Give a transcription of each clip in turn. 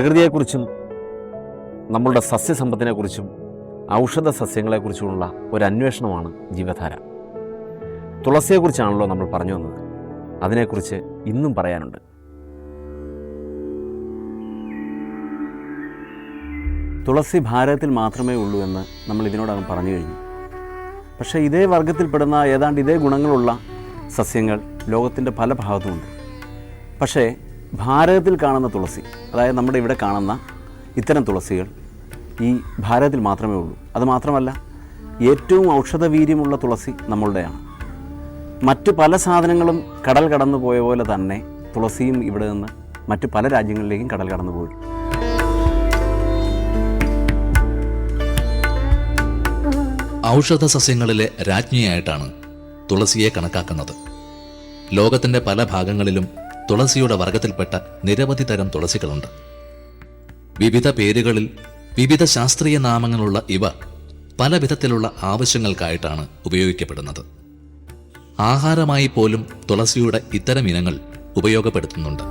പ്രകൃതിയെക്കുറിച്ചും നമ്മളുടെ സസ്യസമ്പത്തിനെക്കുറിച്ചും ഔഷധ സസ്യങ്ങളെക്കുറിച്ചുമുള്ള ഒരു അന്വേഷണമാണ് ജീവധാര. തുളസിയെക്കുറിച്ചാണല്ലോ നമ്മൾ പറഞ്ഞു വന്നത്. അതിനെക്കുറിച്ച് ഇന്നും പറയാനുണ്ട്. തുളസി ഭാരതത്തിൽ മാത്രമേ ഉള്ളൂ എന്ന് നമ്മൾ ഇതിനോടകം പറഞ്ഞു കഴിഞ്ഞു. പക്ഷേ ഇതേ വർഗത്തിൽപ്പെടുന്ന ഏതാണ്ട് ഇതേ ഗുണങ്ങളുള്ള സസ്യങ്ങൾ ലോകത്തിന്റെ പല ഭാഗത്തുമുണ്ട്. പക്ഷേ ഭാരതത്തിൽ കാണുന്ന തുളസി അതായത് നമ്മുടെ ഇവിടെ കാണുന്ന ഇത്തരം തുളസികൾ ഈ ഭാരതത്തിൽ മാത്രമേ ഉള്ളൂ. അത് മാത്രമല്ല ഏറ്റവും ഔഷധവീര്യമുള്ള തുളസി നമ്മളുടെയാണ്. മറ്റ് പല സാധനങ്ങളും കടൽ കടന്നു പോയ പോലെ തന്നെ തുളസിയും ഇവിടെ നിന്ന് മറ്റ് പല രാജ്യങ്ങളിലേക്കും കടൽ കടന്നു പോയി. ഔഷധ സസ്യങ്ങളിലെ രാജ്ഞിയായിട്ടാണ് തുളസിയെ കണക്കാക്കുന്നത്. ലോകത്തിന്റെ പല ഭാഗങ്ങളിലും തുളസിയുടെ വർഗത്തിൽപ്പെട്ട നിരവധി തരം തുളസികളുണ്ട്. വിവിധ പേരുകളിൽ വിവിധ ശാസ്ത്രീയ നാമങ്ങളുള്ള ഇവ പല വിധത്തിലുള്ള ആവശ്യങ്ങൾക്കായിട്ടാണ് ഉപയോഗിക്കപ്പെടുന്നത്. ആഹാരമായി പോലും തുളസിയുടെ ഇത്തരം ഇനങ്ങൾ ഉപയോഗപ്പെടുത്തുന്നുണ്ട്.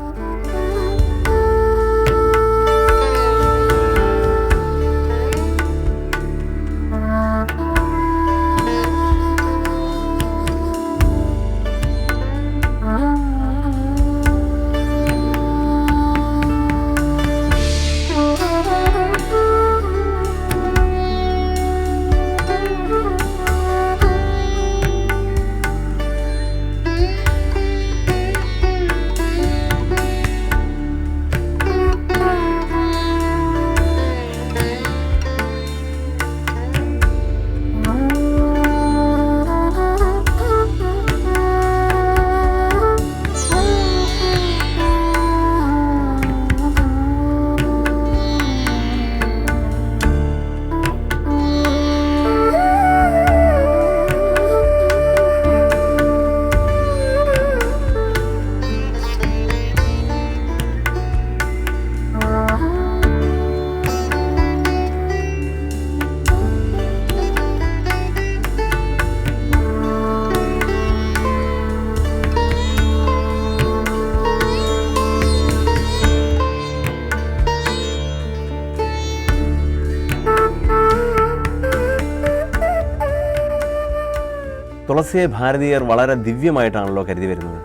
തുളസിയെ ഭാരതീയർ വളരെ ദിവ്യമായിട്ടാണല്ലോ കരുതി വരുന്നത്.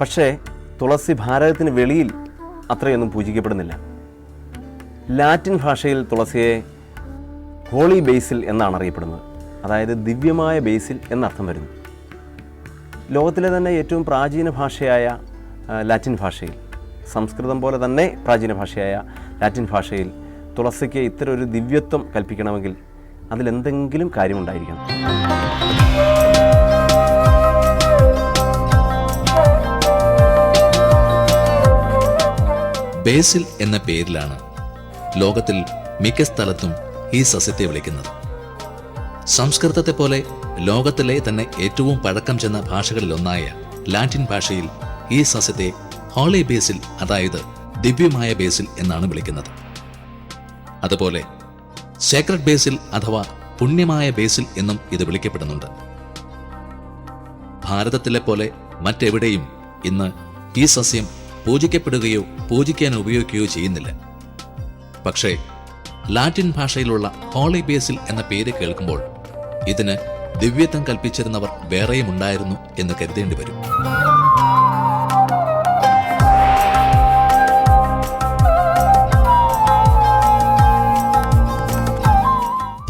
പക്ഷേ തുളസി ഭാരതത്തിന് വെളിയിൽ അത്രയൊന്നും പൂജിക്കപ്പെടുന്നില്ല. ലാറ്റിൻ ഭാഷയിൽ തുളസിയെ ഹോളി ബേസിൽ എന്നാണ് അറിയപ്പെടുന്നത്. അതായത് ദിവ്യമായ ബേസിൽ എന്നർത്ഥം വരുന്നു. ലോകത്തിലെ തന്നെ ഏറ്റവും പ്രാചീന ഭാഷയായ ലാറ്റിൻ ഭാഷയിൽ സംസ്കൃതം പോലെ തന്നെ പ്രാചീന ഭാഷയായ ലാറ്റിൻ ഭാഷയിൽ തുളസിക്ക് ഇത്തരം ഒരു ദിവ്യത്വം കൽപ്പിക്കണമെങ്കിൽ അതിലെന്തെങ്കിലും കാര്യമുണ്ടായിരിക്കണം. ബേസിൽ എന്ന പേരിലാണ് ലോകത്തിൽ മിക്ക സ്ഥലത്തും ഈ സസ്യത്തെ വിളിക്കുന്നത്. സംസ്കൃതത്തെ പോലെ ലോകത്തിലെ തന്നെ ഏറ്റവും പഴക്കം ചെന്ന ഭാഷകളിലൊന്നായ ലാറ്റിൻ ഭാഷയിൽ ഈ സസ്യത്തെ ഹോളി ബേസിൽ അതായത് ദിവ്യമായ ബേസിൽ എന്നാണ് വിളിക്കുന്നത്. അതുപോലെ സേക്രഡ് ബേസിൽ അഥവാ പുണ്യമായ ബേസിൽ എന്നും ഇത് വിളിക്കപ്പെടുന്നുണ്ട്. ഭാരതത്തിലെ പോലെ മറ്റെവിടെയും ഇന്ന് ഈ സസ്യം പൂജിക്കപ്പെടുകയോ പൂജിക്കാൻ ഉപയോഗിക്കുകയോ ചെയ്യുന്നില്ല. പക്ഷേ ലാറ്റിൻ ഭാഷയിലുള്ള ഹോളി ബേസിൽ എന്ന പേര് കേൾക്കുമ്പോൾ ഇതിന് ദിവ്യത്വം കൽപ്പിച്ചിരുന്നവർ വേറെയും ഉണ്ടായിരുന്നു എന്ന് കരുതേണ്ടി വരും.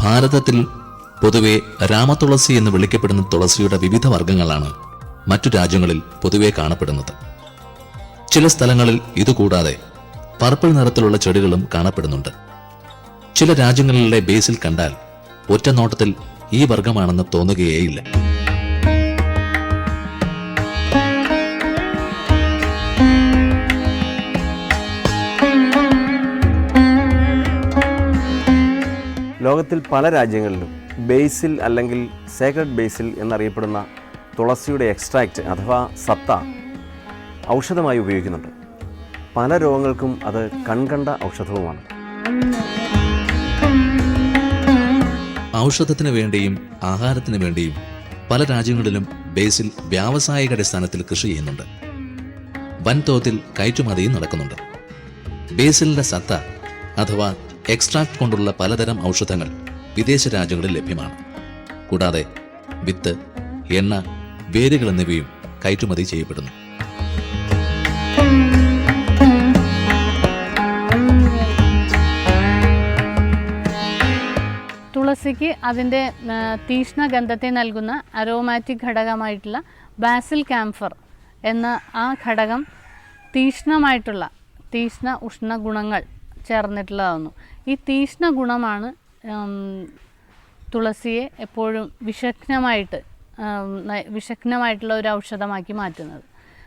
ഭാരതത്തിൽ പൊതുവെ രാമതുളസി എന്ന് വിളിക്കപ്പെടുന്ന തുളസിയുടെ വിവിധ വർഗങ്ങളാണ് മറ്റു രാജ്യങ്ങളിൽ പൊതുവെ കാണപ്പെടുന്നത്. ചില സ്ഥലങ്ങളിൽ ഇതുകൂടാതെ പർപ്പിൾ നിറത്തിലുള്ള ചെടികളും കാണപ്പെടുന്നുണ്ട്. ചില രാജ്യങ്ങളിലെ ബേസിൽ കണ്ടാൽ ഒറ്റ നോട്ടത്തിൽ ഈ വർഗമാണെന്ന് തോന്നുകയേയില്ല. ലോകത്തിൽ പല രാജ്യങ്ങളിലും ബേസിൽ അല്ലെങ്കിൽ സേക്രഡ് ബേസിൽ എന്നറിയപ്പെടുന്ന തുളസിയുടെ എക്സ്ട്രാക്റ്റ് അഥവാ സത്ത ഔഷധമായി ഉപയോഗിക്കുന്നുണ്ട്. പല രോഗങ്ങൾക്കും അത് കൺകണ്ട ഔഷധവുമാണ്. ഔഷധത്തിന് വേണ്ടിയും ആഹാരത്തിന് വേണ്ടിയും പല രാജ്യങ്ങളിലും ബേസിൽ വ്യാവസായിക അടിസ്ഥാനത്തിൽ കൃഷി ചെയ്യുന്നുണ്ട്. വൻതോതിൽ കയറ്റുമതിയും നടക്കുന്നുണ്ട്. ബേസിലിന്റെ സത്ത അഥവാ എക്സ്ട്രാക്ട് കൊണ്ടുള്ള പലതരം ഔഷധങ്ങൾ വിദേശ രാജ്യങ്ങളിൽ ലഭ്യമാണ്. കൂടാതെ വിത്ത് എണ്ണ വേരുകൾ എന്നിവയും കയറ്റുമതി ചെയ്യപ്പെടുന്നു. തുളസിക്ക് അതിന്റെ തീഷ്ണ ഗന്ധത്തെ നൽകുന്ന അരോമാറ്റിക് ഘടകമായിട്ടുള്ള ബാസിൽ ക്യാംഫർ എന്ന ആ ഘടകം തീഷ്ണമായിട്ടുള്ള തീഷ്ണ ഉഷ്ണ ഗുണങ്ങൾ ചേർന്നിട്ടുള്ളതാകുന്നു ഈ തീഷ്ണ ഗുണമാണ് തുളസിയെ എപ്പോഴും വിഷഗ്നമായിട്ട് വിഷഗ്നമായിട്ടുള്ള ഒരു ഔഷധമാക്കി മാറ്റുന്നത്.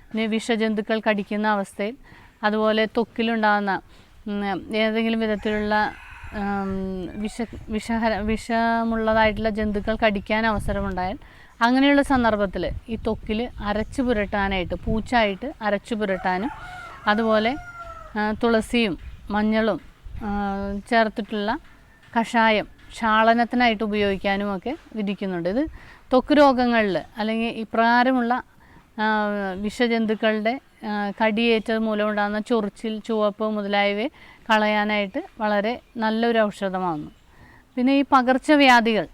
പിന്നെ വിഷജന്തുക്കൾ കടിക്കുന്ന അവസ്ഥയിൽ അതുപോലെ ത്വക്കിലുണ്ടാകുന്ന ഉം, ഏതെങ്കിലും വിധത്തിലുള്ള വിഷ വിഷഹര വിഷമുള്ളതായിട്ടുള്ള ജന്തുക്കൾ കടിക്കാൻ അവസരമുണ്ടായാൽ അങ്ങനെയുള്ള സന്ദർഭത്തിൽ ഈ തൊക്കിൽ അരച്ചു പുരട്ടാനായിട്ട് പൂച്ചായിട്ട് അരച്ചു പുരട്ടാനും അതുപോലെ തുളസിയും മഞ്ഞളും ചേർത്തിട്ടുള്ള കഷായം ക്ഷാളനത്തിനായിട്ട് ഉപയോഗിക്കാനുമൊക്കെ വിധിക്കുന്നുണ്ട്. ഇത് തൊക്ക് രോഗങ്ങളിൽ അല്ലെങ്കിൽ ഇപ്രകാരമുള്ള വിഷജന്തുക്കളുടെ കടിയേറ്റത് മൂലമുണ്ടാകുന്ന ചൊറിച്ചിൽ ചുവപ്പ് മുതലായവ കളയാനായിട്ട് വളരെ നല്ലൊരു ഔഷധമാകുന്നു പിന്നെ ഈ പകർച്ചവ്യാധികൾ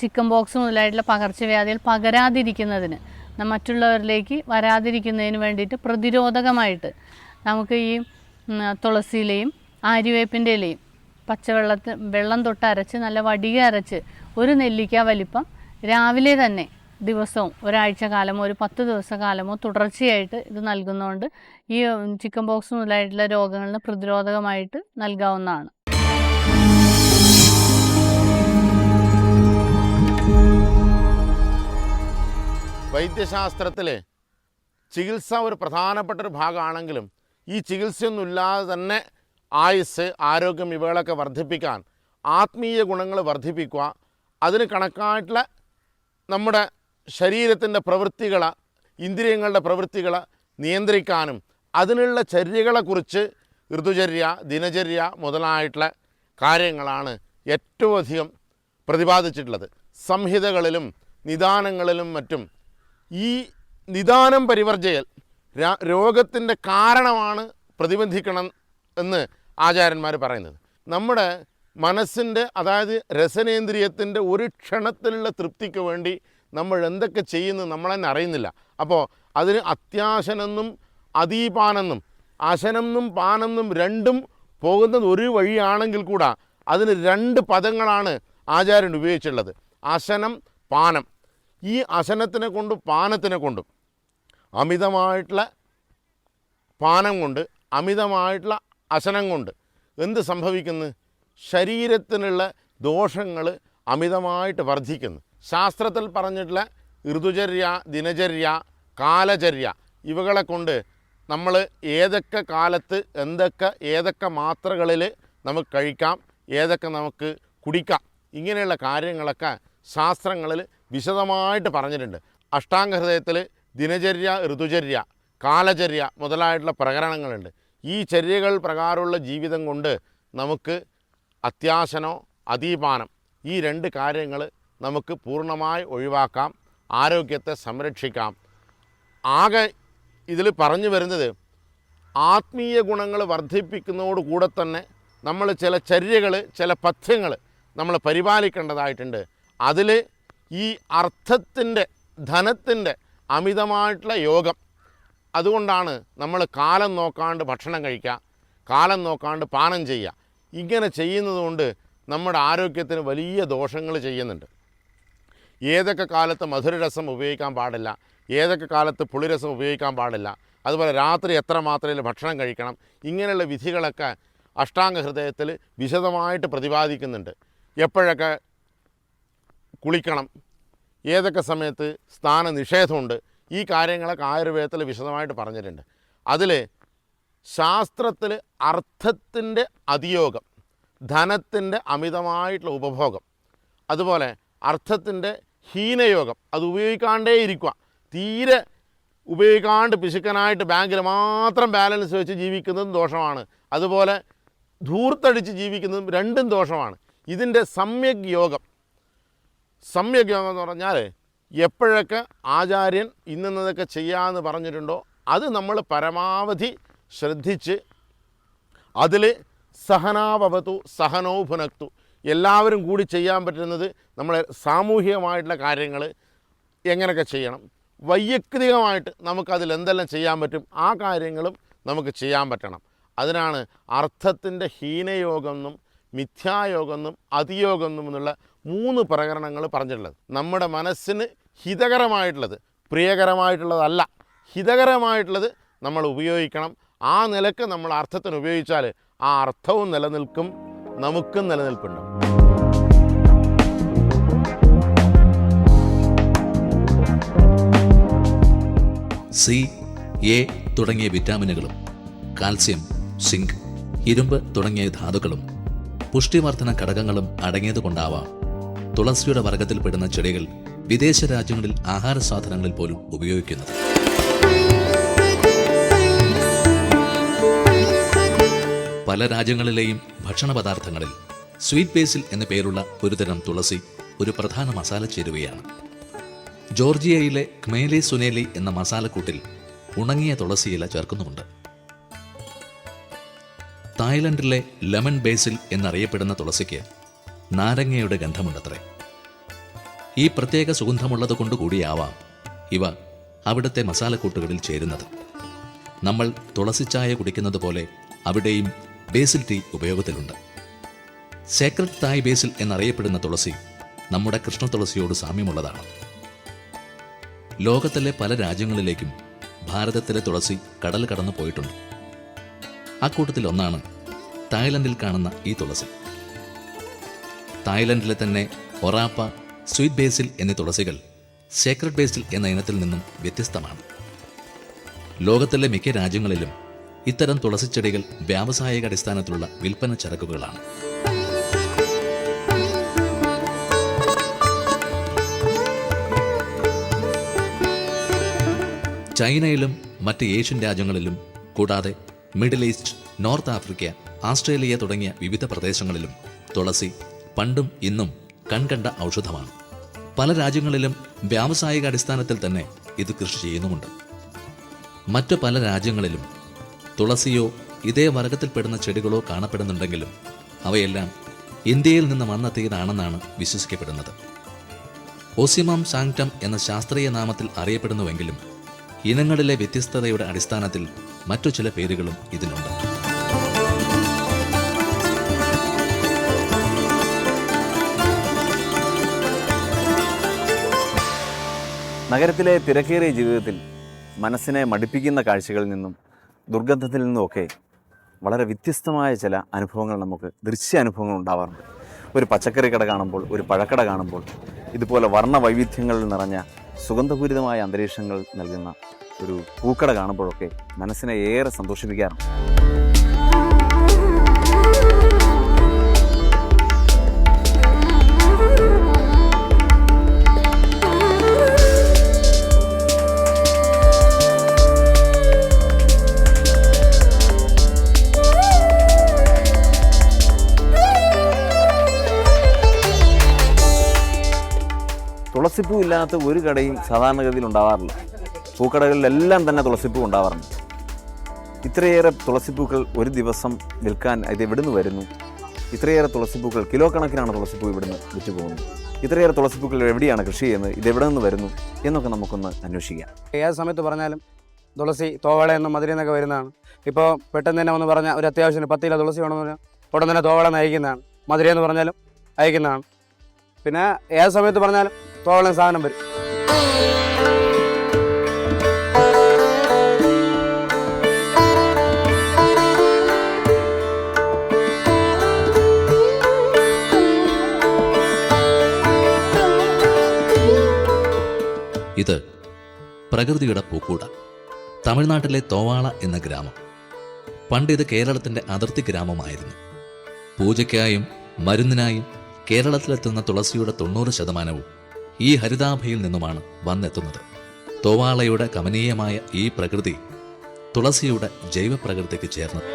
ചിക്കൻ ബോക്സ് മുതലായിട്ടുള്ള പകർച്ചവ്യാധികൾ പകരാതിരിക്കുന്നതിന് മറ്റുള്ളവരിലേക്ക് വരാതിരിക്കുന്നതിന് വേണ്ടിയിട്ട് പ്രതിരോധകമായിട്ട് നമുക്ക് ഈ തുളസിയിലയും ആര്യവേപ്പിന്റെ ഇലയും പച്ചവെള്ളത്തിൽ വെള്ളം തൊട്ട് അരച്ച് നല്ല വടിക അരച്ച് ഒരു നെല്ലിക്ക വലിപ്പം രാവിലെ തന്നെ ദിവസവും ഒരാഴ്ച കാലമോ ഒരു പത്ത് ദിവസ കാലമോ തുടർച്ചയായിട്ട് ഇത് നൽകുന്നതുകൊണ്ട് ഈ ചിക്കൻ ബോക്സ് മുതലായിട്ടുള്ള രോഗങ്ങളിന് പ്രതിരോധകമായിട്ട് നൽകാവുന്നതാണ്. വൈദ്യശാസ്ത്രത്തിലെ ചികിത്സ ഒരു പ്രധാനപ്പെട്ട ഒരു ഭാഗമാണെങ്കിലും ഈ ചികിത്സയൊന്നും ഇല്ലാതെ തന്നെ ആയുസ് ആരോഗ്യം ഇവകളൊക്കെ വർദ്ധിപ്പിക്കാൻ ആത്മീയ ഗുണങ്ങൾ വർദ്ധിപ്പിക്കുക അതിന് കണക്കായിട്ടുള്ള നമ്മുടെ ശരീരത്തിന്റെ പ്രവൃത്തികളെ ഇന്ദ്രിയങ്ങളുടെ പ്രവൃത്തികളെ നിയന്ത്രിക്കാനും അതിനുള്ള ചര്യകളെക്കുറിച്ച് ഋതുചര്യ ദിനചര്യ മുതലായിട്ടുള്ള കാര്യങ്ങളാണ് ഏറ്റവും അധികം പ്രതിപാദിച്ചിട്ടുള്ളത്. സംഹിതകളിലും നിദാനങ്ങളിലും മറ്റും. ഈ നിദാനം പരിവർജയൽ രോഗത്തിന്റെ കാരണമാണ് പ്രതിബന്ധിക്കണം എന്ന് ആചാര്യന്മാർ പറയുന്നത്. നമ്മുടെ മനസ്സിന്റെ അതായത് രസനേന്ദ്രിയത്തിന്റെ ഒരു ക്ഷണത്തിലുള്ള തൃപ്തിക്ക് വേണ്ടി നമ്മൾ എന്തൊക്കെ ചെയ്യുന്നു നമ്മളെന്നെ അറിയുന്നില്ല. അപ്പോൾ അതിന് അത്യാശനെന്നും അതീപാനെന്നും അശനെന്നും പാനെന്നും രണ്ടും പോകുന്നത് ഒരു വഴിയാണെങ്കിൽ കൂടെ അതിന് രണ്ട് പദങ്ങളാണ് ആചാര്യൻ ഉപയോഗിച്ചുള്ളത് അശനം പാനം. ഈ അശനത്തിനെ കൊണ്ടും പാനത്തിനെ കൊണ്ടും അമിതമായിട്ടുള്ള പാനം കൊണ്ട് അമിതമായിട്ടുള്ള അശനം കൊണ്ട് എന്ത് സംഭവിക്കുന്നു? ശരീരത്തിനുള്ള ദോഷങ്ങൾ അമിതമായിട്ട് വർദ്ധിക്കുന്നു. ശാസ്ത്രത്തിൽ പറഞ്ഞിട്ടുള്ള ഋതുചര്യ ദിനചര്യ കാലചര്യ ഇവകളെ കൊണ്ട് നമ്മൾ ഏതൊക്കെ കാലത്ത് എന്തൊക്കെ ഏതൊക്കെ മാത്രകളിൽ നമുക്ക് കഴിക്കാം ഏതൊക്കെ നമുക്ക് കുടിക്കാം ഇങ്ങനെയുള്ള കാര്യങ്ങളൊക്കെ ശാസ്ത്രങ്ങളിൽ വിശദമായിട്ട് പറഞ്ഞിട്ടുണ്ട്. അഷ്ടാംഗഹൃദയത്തിൽ ദിനചര്യ ഋതുചര്യ കാലചര്യ മുതലായിട്ടുള്ള പ്രകരണങ്ങളുണ്ട്. ഈ ചര്യകൾ പ്രകാരമുള്ള ജീവിതം കൊണ്ട് നമുക്ക് അത്യാസനോ അതീപാനം ഈ രണ്ട് കാര്യങ്ങൾ നമുക്ക് പൂർണമായി ഒഴിവാക്കാം ആരോഗ്യത്തെ സംരക്ഷിക്കാം. ആകെ ഇതിൽ പറഞ്ഞു വരുന്നത് ആത്മീയ ഗുണങ്ങൾ വർദ്ധിപ്പിക്കുന്നതോടുകൂടെ തന്നെ നമ്മൾ ചില ചര്യകൾ ചില പഥ്യങ്ങൾ നമ്മൾ പരിപാലിക്കേണ്ടതായിട്ടുണ്ട്. അതിൽ ഈ അർത്ഥത്തിന്റെ ധനത്തിന്റെ അമിതമായിട്ടുള്ള യോഗം. അതുകൊണ്ടാണ് നമ്മൾ കാലം നോക്കാണ്ട് ഭക്ഷണം കഴിക്കുക കാലം നോക്കാണ്ട് പാനം ചെയ്യുക. ഇങ്ങനെ ചെയ്യുന്നതുകൊണ്ട് നമ്മുടെ ആരോഗ്യത്തിന് വലിയ ദോഷങ്ങൾ ചെയ്യുന്നുണ്ട്. ഏതൊക്കെ കാലത്ത് മധുരരസം ഉപയോഗിക്കാൻ പാടില്ല ഏതൊക്കെ കാലത്ത് പുളിരസം ഉപയോഗിക്കാൻ പാടില്ല അതുപോലെ രാത്രി എത്ര മാത്രയിൽ ഭക്ഷണം കഴിക്കണം ഇങ്ങനെയുള്ള വിധികളൊക്കെ അഷ്ടാംഗ ഹൃദയത്തിൽ വിശദമായിട്ട് പ്രതിപാദിക്കുന്നുണ്ട്. എപ്പോഴൊക്കെ കുളിക്കണം ഏതൊക്കെ സമയത്ത് സ്ഥാന നിഷേധമുണ്ട് ഈ കാര്യങ്ങളൊക്കെ ആയുർവേദത്തിൽ വിശദമായിട്ട് പറഞ്ഞിട്ടുണ്ട്. അതിൽ ശാസ്ത്രത്തിൽ അർത്ഥത്തിന്റെ അതിയോഗം ധനത്തിന്റെ അമിതമായിട്ടുള്ള ഉപഭോഗം അതുപോലെ അർത്ഥത്തിന്റെ ഹീനയോഗം. അത് ഉപയോഗിക്കാണ്ടേ ഇരിക്കുക തീരെ ഉപയോഗിക്കാണ്ട് പിശുക്കനായിട്ട് ബാങ്കിൽ മാത്രം ബാലൻസ് വെച്ച് ജീവിക്കുന്നതും ദോഷമാണ്. അതുപോലെ ധൂർത്തടിച്ച് ജീവിക്കുന്നതും രണ്ടും ദോഷമാണ്. ഇതിന്റെ സമ്യക് യോഗം. സമ്യക് യോഗം എന്ന് പറഞ്ഞാൽ എപ്പോഴൊക്കെ ആചാര്യൻ ഇന്നതൊക്കെ ചെയ്യാമെന്ന് പറഞ്ഞിട്ടുണ്ടോ അത് നമ്മൾ പരമാവധി ശ്രദ്ധിച്ച് അതിൽ സഹനാവവതു സഹനോ ഭുനക്തു. എല്ലാവരും കൂടി ചെയ്യാൻ പറ്റുന്നത് നമ്മളെ സാമൂഹികമായിട്ടുള്ള കാര്യങ്ങൾ എങ്ങനെയൊക്കെ ചെയ്യണം. വൈയക്തികമായിട്ട് നമുക്കതിൽ എന്തെല്ലാം ചെയ്യാൻ പറ്റും ആ കാര്യങ്ങളും നമുക്ക് ചെയ്യാൻ പറ്റണം. അതിനാണ് അർത്ഥത്തിന്റെ ഹീനയോഗം എന്നും മിഥ്യായോഗം എന്നും അതിയോഗം എന്നും എന്നുള്ള മൂന്ന് പ്രകരണങ്ങൾ പറഞ്ഞിട്ടുള്ളത്. നമ്മുടെ മനസ്സിന് ഹിതകരമായിട്ടുള്ളത് പ്രിയകരമായിട്ടുള്ളതല്ല ഹിതകരമായിട്ടുള്ളത് നമ്മൾ ഉപയോഗിക്കണം. ആ നിലയ്ക്ക് നമ്മൾ അർത്ഥത്തിന് ഉപയോഗിച്ചാൽ ആ അർത്ഥവും നിലനിൽക്കും. നമുക്കും നിലനിൽപ്പുണ്ട്. സി എ തുടങ്ങിയ വിറ്റാമിനുകളും കാൽസ്യം സിങ്ക് ഇരുമ്പ് തുടങ്ങിയ ധാതുക്കളും പുഷ്ടിവർദ്ധന ഘടകങ്ങളും അടങ്ങിയതുകൊണ്ടാവാം തുളസിയുടെ വർഗത്തിൽപ്പെടുന്ന ചെടികൾ വിദേശ രാജ്യങ്ങളിൽ ആഹാര സാധനങ്ങളിൽ പോലും ഉപയോഗിക്കുന്നത്. പല രാജ്യങ്ങളിലെയും ഭക്ഷണ പദാർത്ഥങ്ങളിൽ സ്വീറ്റ് ബേസിൽ എന്ന പേരുള്ള ഒരുതരം തുളസി ഒരു പ്രധാന മസാല ചേരുവയാണ്. ജോർജിയയിലെ ക്മേലെ സുനേലി എന്ന മസാലക്കൂട്ടിൽ ഉണങ്ങിയ തുളസിയില ചേർക്കുന്നുമുണ്ട്. തായ്ലൻഡിലെ ലെമൺ ബേസിൽ എന്നറിയപ്പെടുന്ന തുളസിക്ക് നാരങ്ങയുടെ ഗന്ധമുണ്ടത്രേ. ഈ പ്രത്യേക സുഗന്ധമുള്ളത് കൊണ്ടുകൂടിയാവാം ഇവ അവിടുത്തെ മസാലക്കൂട്ടുകളിൽ ചേരുന്നത്. നമ്മൾ തുളസിച്ചായ കുടിക്കുന്നത് പോലെ അവിടെയും ബേസിൽ ടീ ഉപയോഗത്തിലുണ്ട്. സേക്രഡ് തായ് ബേസിൽ എന്നറിയപ്പെടുന്ന തുളസി നമ്മുടെ കൃഷ്ണ തുളസിയോട് സാമ്യമുള്ളതാണ്. ലോകത്തിലെ പല രാജ്യങ്ങളിലേക്കും ഭാരതത്തിലെ തുളസി കടൽ കടന്നു പോയിട്ടുണ്ട്. അക്കൂട്ടത്തിൽ ഒന്നാണ് തായ്ലൻഡിൽ കാണുന്ന ഈ തുളസി. തായ്ലൻഡിലെ തന്നെ ഒറാപ്പ സ്വീറ്റ് ബേസിൽ എന്നീ തുളസികൾ സേക്രഡ് ബേസിൽ എന്ന ഇനത്തിൽ നിന്നും വ്യത്യസ്തമാണ്. ലോകത്തിലെ മിക്ക രാജ്യങ്ങളിലും ഇത്തരം തുളസിച്ചെടികൾ വ്യാവസായിക അടിസ്ഥാനത്തിലുള്ള വിൽപ്പന ചരക്കുകളാണ്. ചൈനയിലും മറ്റ് ഏഷ്യൻ രാജ്യങ്ങളിലും കൂടാതെ Middle East North Africa Australia തുടങ്ങിയ വിവിധ പ്രദേശങ്ങളിലും തുളസി പണ്ടും ഇന്നും കൺകണ്ട ഔഷധമാണ്. പല രാജ്യങ്ങളിലും വ്യാവസായിക അടിസ്ഥാനത്തിൽ തന്നെ ഇത് കൃഷി ചെയ്യുന്നുമുണ്ട്. മറ്റു പല രാജ്യങ്ങളിലും തുളസിയോ ഇതേ വർഗത്തിൽപ്പെടുന്ന ചെടികളോ കാണപ്പെടുന്നുണ്ടെങ്കിലും അവയെല്ലാം ഇന്ത്യയിൽ നിന്ന് വന്നെത്തിയതാണെന്നാണ് വിശ്വസിക്കപ്പെടുന്നത്. ഓസിമാം സാങ്റ്റം എന്ന ശാസ്ത്രീയ നാമത്തിൽ അറിയപ്പെടുന്നുവെങ്കിലും ഇനങ്ങളിലെ വ്യത്യസ്തതയുടെ അടിസ്ഥാനത്തിൽ മറ്റു ചില പേരുകളും ഇതിനുണ്ട്. നഗരത്തിലെ തിരക്കേറിയ ജീവിതത്തിൽ മനസ്സിനെ മടുപ്പിക്കുന്ന കാഴ്ചകളിൽ നിന്നും ദുർഗന്ധത്തിൽ നിന്നുമൊക്കെ വളരെ വ്യത്യസ്തമായ ചില അനുഭവങ്ങൾ നമുക്ക് ദൃശ്യ അനുഭവങ്ങൾ ഉണ്ടാവാറുണ്ട്. ഒരു പച്ചക്കറി കട കാണുമ്പോൾ ഒരു പഴക്കട കാണുമ്പോൾ ഇതുപോലെ വർണ വൈവിധ്യങ്ങളിൽ നിറഞ്ഞ സുഗന്ധപൂരിതമായ അന്തരീക്ഷങ്ങൾ നൽകുന്ന ഒരു പൂക്കട കാണുമ്പോഴൊക്കെ മനസ്സിനെ ഏറെ സന്തോഷിപ്പിക്കാറുണ്ട്. തുളസിപ്പൂ ഇല്ലാത്ത ഒരു കടയും സാധാരണഗതിയിൽ ഉണ്ടാവാറില്ല. പൂക്കടകളിലെല്ലാം തന്നെ തുളസിപ്പൂ ഉണ്ടാവാറുണ്ട്. ഇത്രയേറെ തുളസിപ്പൂക്കൾ ഒരു ദിവസം വിൽക്കാൻ ഇത് എവിടുന്ന് വരുന്നു? ഇത്രയേറെ തുളസിപ്പൂക്കൾ കിലോ കണക്കിനാണ് തുളസിപ്പൂ ഇവിടുന്ന് വിറ്റു പോകുന്നത്. ഇത്രയേറെ തുളസിപ്പൂക്കൾ എവിടെയാണ് കൃഷി ചെയ്യുന്നത്? ഇത് എവിടെ നിന്ന് വരുന്നു? എന്നൊക്കെ നമുക്കൊന്ന് അന്വേഷിക്കാം. ഏത് സമയത്ത് പറഞ്ഞാലും തുളസി തോവള എന്നും മധുരം എന്നൊക്കെ വരുന്നതാണ്. ഇപ്പോൾ പെട്ടെന്ന് തന്നെ ഒന്ന് പറഞ്ഞാൽ ഒരു അത്യാവശ്യത്തിന് പത്ത് തുളസി വേണമെന്ന് പറഞ്ഞാൽ ഉടൻ തന്നെ തോവള നയിക്കുന്നതാണ് മധുര എന്ന് പറഞ്ഞാലും അയക്കുന്നതാണ്. പിന്നെ ഏത് സമയത്ത് പറഞ്ഞാലും തോളം സാധനം വരും. ഇത് പ്രകൃതിയുടെ പൂക്കൂട തമിഴ്നാട്ടിലെ തോവാള എന്ന ഗ്രാമം. പണ്ട് ഇത് കേരളത്തിന്റെ അതിർത്തി ഗ്രാമമായിരുന്നു. പൂജയ്ക്കായും മരുന്നിനായും കേരളത്തിലെത്തുന്ന തുളസിയുടെ തൊണ്ണൂറ് ശതമാനവും ഈ ഹരിതാഭയിൽ നിന്നുമാണ് വന്നെത്തുന്നത്. തോവാളയുടെ കമനീയമായ ഈ പ്രകൃതി തുളസിയുടെ ജൈവപ്രകൃതിക്ക് ചേർന്നത്.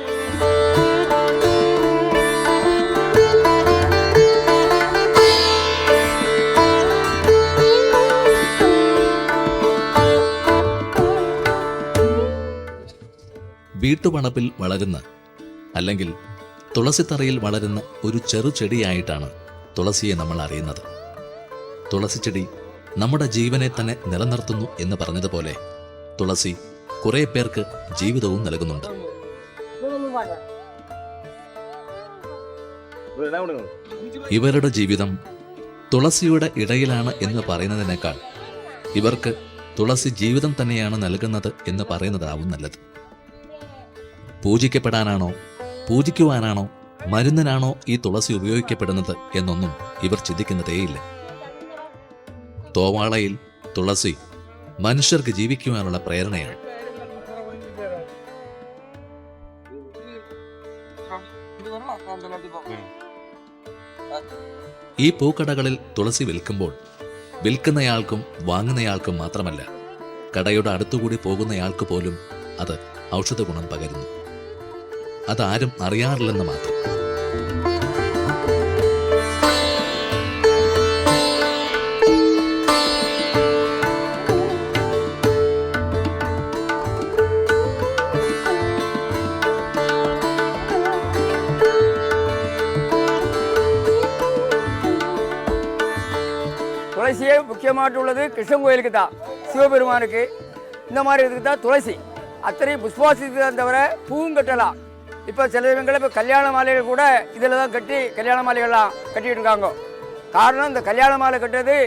വീട്ടുപണപ്പിൽ വളരുന്ന അല്ലെങ്കിൽ തുളസിത്തറയിൽ വളരുന്ന ഒരു ചെറു ചെടിയായിട്ടാണ് തുളസിയെ നമ്മൾ അറിയുന്നത്. തുളസിച്ചെടി നമ്മുടെ ജീവനെ തന്നെ നിലനിർത്തുന്നു എന്ന് പറഞ്ഞതുപോലെ തുളസി കുറേ പേർക്ക് ജീവിതവും നൽകുന്നുണ്ട്. ഇവരുടെ ജീവിതം തുളസിയുടെ ഇടയിലാണ് എന്ന് പറയുന്നതിനേക്കാൾ ഇവർക്ക് തുളസി ജീവിതം തന്നെയാണ് നൽകുന്നത് എന്ന് പറയുന്നതാവും നല്ലത്. പൂജിക്കപ്പെടാനാണോ? പൂജിക്കുവാനാണോ? മരുന്നിനാണോ ഈ തുളസി ഉപയോഗിക്കപ്പെടുന്നത് എന്നൊന്നും ഇവർ ചിന്തിക്കുന്നതേയില്ല. തോവാളയിൽ തുളസി മനുഷ്യർക്ക് ജീവിക്കുവാനുള്ള പ്രേരണയാണ്. ഈ പൂക്കടകളിൽ തുളസി വിൽക്കുമ്പോൾ വിൽക്കുന്നയാൾക്കും വാങ്ങുന്നയാൾക്കും മാത്രമല്ല കടയുടെ അടുത്തുകൂടി പോകുന്നയാൾക്ക് പോലും അത് ഔഷധ ഗുണം പകരുന്നു. അതാരും അറിയാറില്ലെന്ന് മാത്രം. துளசியே முக்கியமாட்டுள்ளது கிருஷ்ணன் கோயிலுக்கு தான் சிவபெருமானுக்கு இந்த மாதிரி இதுக்கு தான் துளசி அத்தனையும் புஷ்பாசத்துக்கு தான் தவிர பூவும் கட்டலாம் இப்போ சில இடங்களில் இப்போ கல்யாண மாலைகள் கூட இதில் தான் கட்டி கல்யாண மாலைகள்லாம் கட்டிட்டு இருக்காங்க காரணம் இந்த கல்யாண மாலை கட்டுறது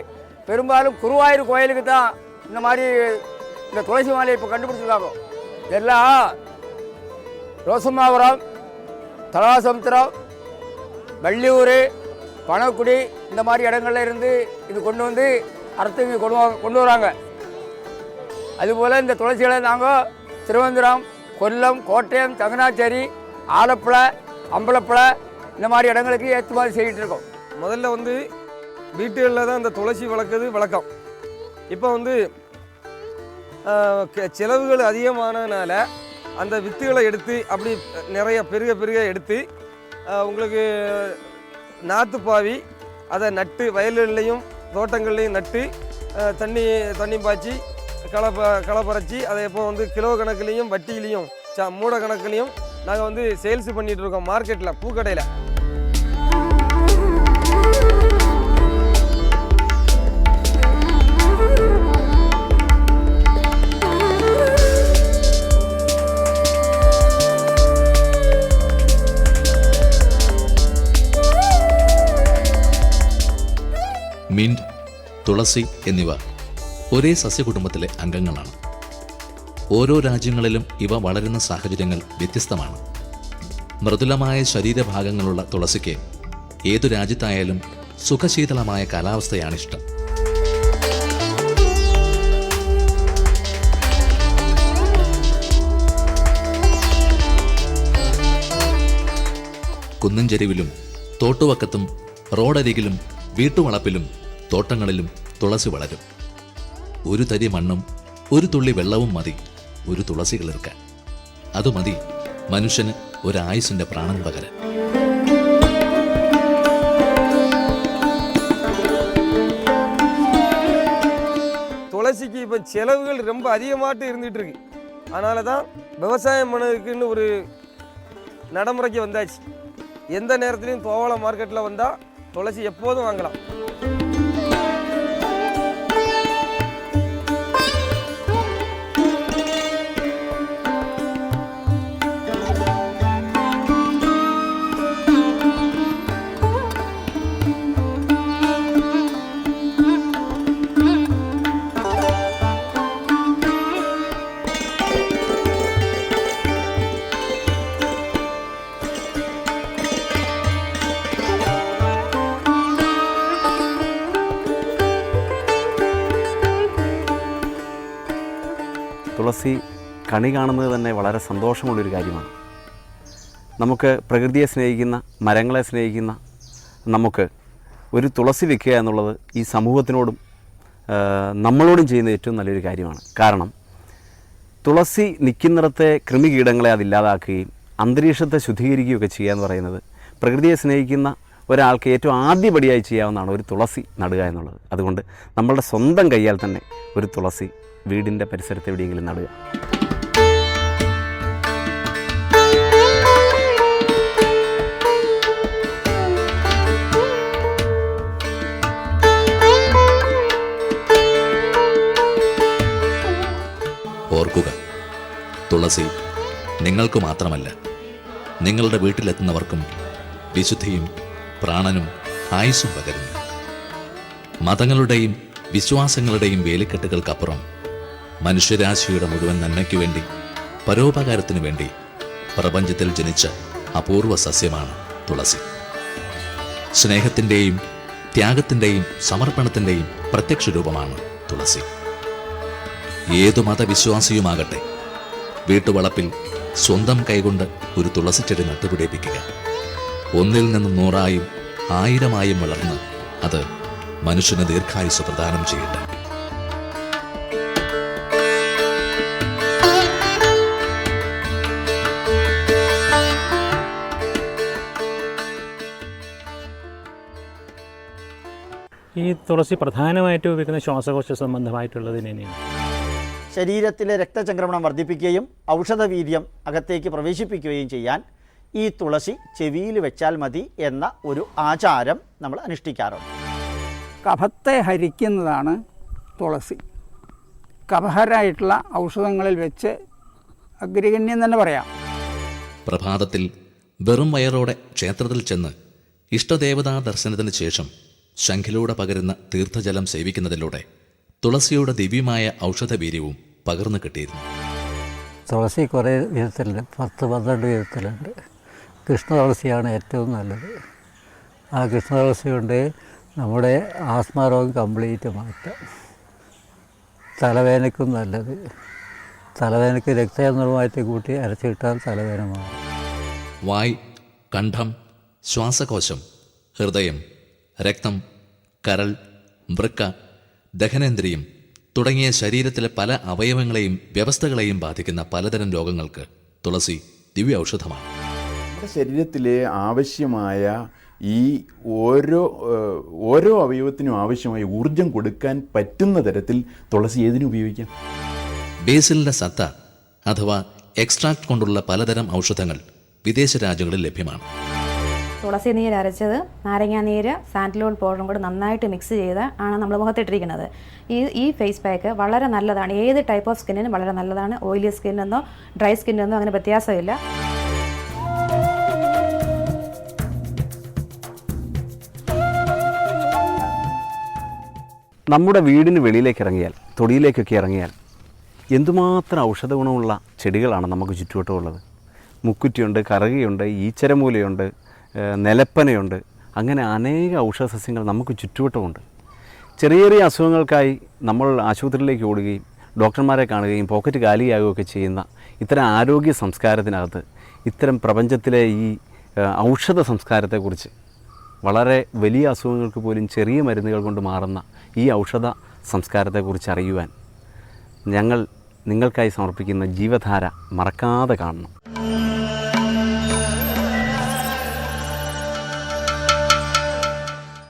பெரும்பாலும் குருவாயூர் கோயிலுக்கு தான் இந்த மாதிரி இந்த துளசி மாலையை இப்போ கண்டுபிடிச்சிருக்காங்க இதெல்லாம் ரோசமாபுரம் தலாசமுத்திரம் வள்ளியூர் பணக்குடி இந்த மாதிரி இடங்கள்ல இருந்து இது கொண்டு வந்து அறுத்து கொண்டு கொண்டு வராங்க. அதுபோல் இந்த துளசிகளை நாங்கள் திருவந்திரம் கொல்லம் கோட்டயம் தங்கனாச்சேரி ஆலப்புழை அம்பலப்புழை இந்த மாதிரி இடங்களுக்கு ஏற்றுமதி செய்துட்டு இருக்கோம். முதல்ல வந்து வீட்டுகளில் தான் இந்த துளசி வளர்க்குறது வழக்கம். இப்போ வந்து கெ- செலவுகள் அதிகமானதுனால அந்த வித்துகளை எடுத்து அப்படி நிறைய பெருக பெருக எடுத்து உங்களுக்கு நாற்று பாவி அதை நட்டு வயல்கள்லையும் தோட்டங்கள்லையும் நட்டு தண்ணி தண்ணி பாய்ச்சி களை ப- களை பறைச்சி அதை இப்போ வந்து கிலோ கணக்குலேயும் வட்டியிலையும் ச மூட கணக்குலேயும் நாங்கள் வந்து சேல்ஸ் பண்ணிகிட்டு இருக்கோம் மார்க்கெட்டில் பூக்கடையில். തുളസി എന്നിവ ഒരേ സസ്യകുടുംബത്തിലെ അംഗങ്ങളാണ്. ഓരോ രാജ്യങ്ങളിലും ഇവ വളരുന്ന സാഹചര്യങ്ങൾ വ്യത്യസ്തമാണ്. മൃദുലമായ ശരീരഭാഗങ്ങളുള്ള തുളസിക്ക് ഏതു രാജ്യത്തായാലും സുഖശീതളമായ കാലാവസ്ഥയാണ് ഇഷ്ടം. കുന്നഞ്ചെരിവിലും തോട്ടുവക്കത്തും റോഡരികിലും വീട്ടുവളപ്പിലും തോട്ടങ്ങളിലും തുളസി വളരും ഒരു തരി മണ്ണും ഒരു തുള്ളി വെള്ളവും മതി ഒരു തുളസി കിളിർക്കാൻ അത് മതി മനുഷ്യന് ഒരായുസിന്റെ പ്രാണൻ പകരാൻ துளசிக்கு இப்போ செலவுகள் ரொம்ப அதிகமாட்டு இருந்துட்டு இருக்கு அதனால தான் விவசாயம் பண்ணதுக்குன்னு ஒரு நடைமுறைக்கு வந்தாச்சு எந்த நேரத்துலையும் தோவள மார்க்கெட்டில் வந்தால் துளசி எப்போதும் வாங்கலாம் തുളസി കണി കാണുന്നത് തന്നെ വളരെ സന്തോഷമുള്ളൊരു കാര്യമാണ്. നമുക്ക് പ്രകൃതിയെ സ്നേഹിക്കുന്ന മരങ്ങളെ സ്നേഹിക്കുന്ന നമുക്ക് ഒരു തുളസി വെക്കുക എന്നുള്ളത് ഈ സമൂഹത്തിനോടും നമ്മളോടും ചെയ്യുന്ന ഏറ്റവും നല്ലൊരു കാര്യമാണ്. കാരണം തുളസി നിൽക്കുന്നിടത്തെ കൃമികീടങ്ങളെ അതില്ലാതാക്കുകയും അന്തരീക്ഷത്തെ ശുദ്ധീകരിക്കുകയൊക്കെ ചെയ്യുക എന്ന് പറയുന്നത് പ്രകൃതിയെ സ്നേഹിക്കുന്ന ഒരാൾക്ക് ഏറ്റവും ആദ്യപടിയായി ചെയ്യാവുന്നതാണ് ഒരു തുളസി നടുക എന്നുള്ളത്. അതുകൊണ്ട് നമ്മളുടെ സ്വന്തം കൈയാൽ തന്നെ ഒരു തുളസി വീടിന്റെ പരിസരത്ത് എവിടെയെങ്കിലും നടുക. ഓർക്കുക തുളസി നിങ്ങൾക്ക് മാത്രമല്ല നിങ്ങളുടെ വീട്ടിലെത്തുന്നവർക്കും വിശുദ്ധിയും പ്രാണനും ആയുസ്സും പകരുന്നു. മതങ്ങളുടെയും വിശ്വാസങ്ങളുടെയും വേലിക്കെട്ടുകൾക്കപ്പുറം മനുഷ്യരാശിയുടെ മുഴുവൻ നന്മയ്ക്കു വേണ്ടി പരോപകാരത്തിനു വേണ്ടി പ്രപഞ്ചത്തിൽ ജനിച്ച അപൂർവ സസ്യമാണ് തുളസി. സ്നേഹത്തിന്റെയും ത്യാഗത്തിന്റെയും സമർപ്പണത്തിന്റെയും പ്രത്യക്ഷ രൂപമാണ് തുളസി. ഏതു മതവിശ്വാസിയുമാകട്ടെ വീട്ടുവളപ്പിൽ സ്വന്തം കൈകൊണ്ട് ഒരു തുളസിച്ചെടി നട്ടുപിടിപ്പിക്കുക. ഒന്നിൽ നിന്നും നൂറായും ആയിരമായും വളർന്ന് അത് മനുഷ്യന് ദീർഘായുസ് പ്രദാനം ചെയ്യട്ടെ. ഈ തുളസി പ്രധാനമായിട്ട് ഉപയോഗിക്കുന്ന ശ്വാസകോശ സംബന്ധമായിട്ടുള്ളതിന് തന്നെയാണ് ശരീരത്തിലെ രക്തചംക്രമണം വർദ്ധിപ്പിക്കുകയും ഔഷധവീര്യം അകത്തേക്ക് പ്രവേശിപ്പിക്കുകയും ചെയ്യാൻ ഈ തുളസി ചെവിയിൽ വെച്ചാൽ മതി എന്ന ഒരു ആചാരം നമ്മൾ അനുഷ്ഠിക്കാറുണ്ട്. കഫത്തെ ഹരിക്കുന്നതാണ് തുളസി. കഫഹരായിട്ടുള്ള ഔഷധങ്ങളിൽ വെച്ച് അഗ്രഗണ്യം തന്നെ പറയാം. പ്രഭാതത്തിൽ വെറും വയറോടെ ക്ഷേത്രത്തിൽ ചെന്ന് ഇഷ്ടദേവതാ ദർശനത്തിന് ശേഷം ശംഖിലൂടെ പകരുന്ന തീർത്ഥജലം സേവിക്കുന്നതിലൂടെ തുളസിയുടെ ദിവ്യമായ ഔഷധവീര്യവും പകർന്നു കിട്ടിയിരുന്നു. തുളസി കുറേ വിധത്തിലുണ്ട് പത്ത് പന്ത്രണ്ട് വിധത്തിലുണ്ട് കൃഷ്ണ തുളസിയാണ് ഏറ്റവും നല്ലത്. ആ കൃഷ്ണ തുളസി കൊണ്ട് നമ്മുടെ ആസ്മാരോഗം കംപ്ലീറ്റ് മാറ്റാം. തലവേദനയ്ക്കും നല്ലത്. തലവേദനയ്ക്ക് രക്തചന്ദ്രമായിട്ട് കൂട്ടി അരച്ചിട്ടാൽ തലവേദന മാറും. വായ് കണ്ഠം ശ്വാസകോശം ഹൃദയം രക്തം കരൾ വൃക്ക ദഹനേന്ദ്രിയം തുടങ്ങിയ ശരീരത്തിലെ പല അവയവങ്ങളെയും വ്യവസ്ഥകളെയും ബാധിക്കുന്ന പലതരം രോഗങ്ങൾക്ക് തുളസി ദിവ്യ ഔഷധമാണ്. നമ്മുടെ ശരീരത്തിലെ ആവശ്യമായ ഈ ഓരോ ഓരോ അവയവത്തിനും ആവശ്യമായ ഊർജം കൊടുക്കാൻ പറ്റുന്ന തരത്തിൽ തുളസി ഏതിനും ഉപയോഗിക്കാം? ബേസിലിന്റെ സത്ത അഥവാ എക്സ്ട്രാക്ട് കൊണ്ടുള്ള പലതരം ഔഷധങ്ങൾ വിദേശ രാജ്യങ്ങളിൽ ലഭ്യമാണ്. തുളസി നീര് അരച്ചത് നാരങ്ങാ നീര് സാൻഡലോൾ പൗഡറും കൂടെ നന്നായിട്ട് മിക്സ് ചെയ്ത് ആണ് നമ്മൾ മുഖത്തിട്ടിരിക്കുന്നത്. ഈ ഈ ഫേസ് പാക്ക് വളരെ നല്ലതാണ്. ഏത് ടൈപ്പ് ഓഫ് സ്കിന്നിനും വളരെ നല്ലതാണ്. ഓയിലി സ്കിന്നെന്നോ ഡ്രൈ സ്കിന്നെന്നോ അങ്ങനെ വ്യത്യാസമില്ല. നമ്മുടെ വീടിന് വെളിയിലേക്ക് ഇറങ്ങിയാൽ തൊടിയിലേക്കൊക്കെ ഇറങ്ങിയാൽ എന്തുമാത്രം ഔഷധ ഗുണമുള്ള ചെടികളാണ് നമുക്ക് ചുറ്റുവട്ടമുള്ളത്. മുക്കുറ്റിയുണ്ട് കറുകയുണ്ട് ഈച്ചരമൂലയുണ്ട് നിലപ്പനയുണ്ട് അങ്ങനെ അനേക ഔഷധ സസ്യങ്ങൾ നമുക്ക് ചുറ്റുവട്ടമുണ്ട്. ചെറിയ ചെറിയ അസുഖങ്ങൾക്കായി നമ്മൾ ആശുപത്രിയിലേക്ക് ഓടുകയും ഡോക്ടർമാരെ കാണുകയും പോക്കറ്റ് കാലിയാകുകയൊക്കെ ചെയ്യുന്ന ഇത്തരം ആരോഗ്യ സംസ്കാരത്തിനകത്ത് ഇത്തരം പ്രപഞ്ചത്തിലെ ഈ ഔഷധ സംസ്കാരത്തെക്കുറിച്ച് വളരെ വലിയ അസുഖങ്ങൾക്ക് പോലും ചെറിയ മരുന്നുകൾ കൊണ്ട് മാറുന്ന ഈ ഔഷധ സംസ്കാരത്തെക്കുറിച്ച് അറിയുവാൻ ഞങ്ങൾ നിങ്ങൾക്കായി സമർപ്പിക്കുന്ന ജീവധാര മറക്കാതെ കാണണം.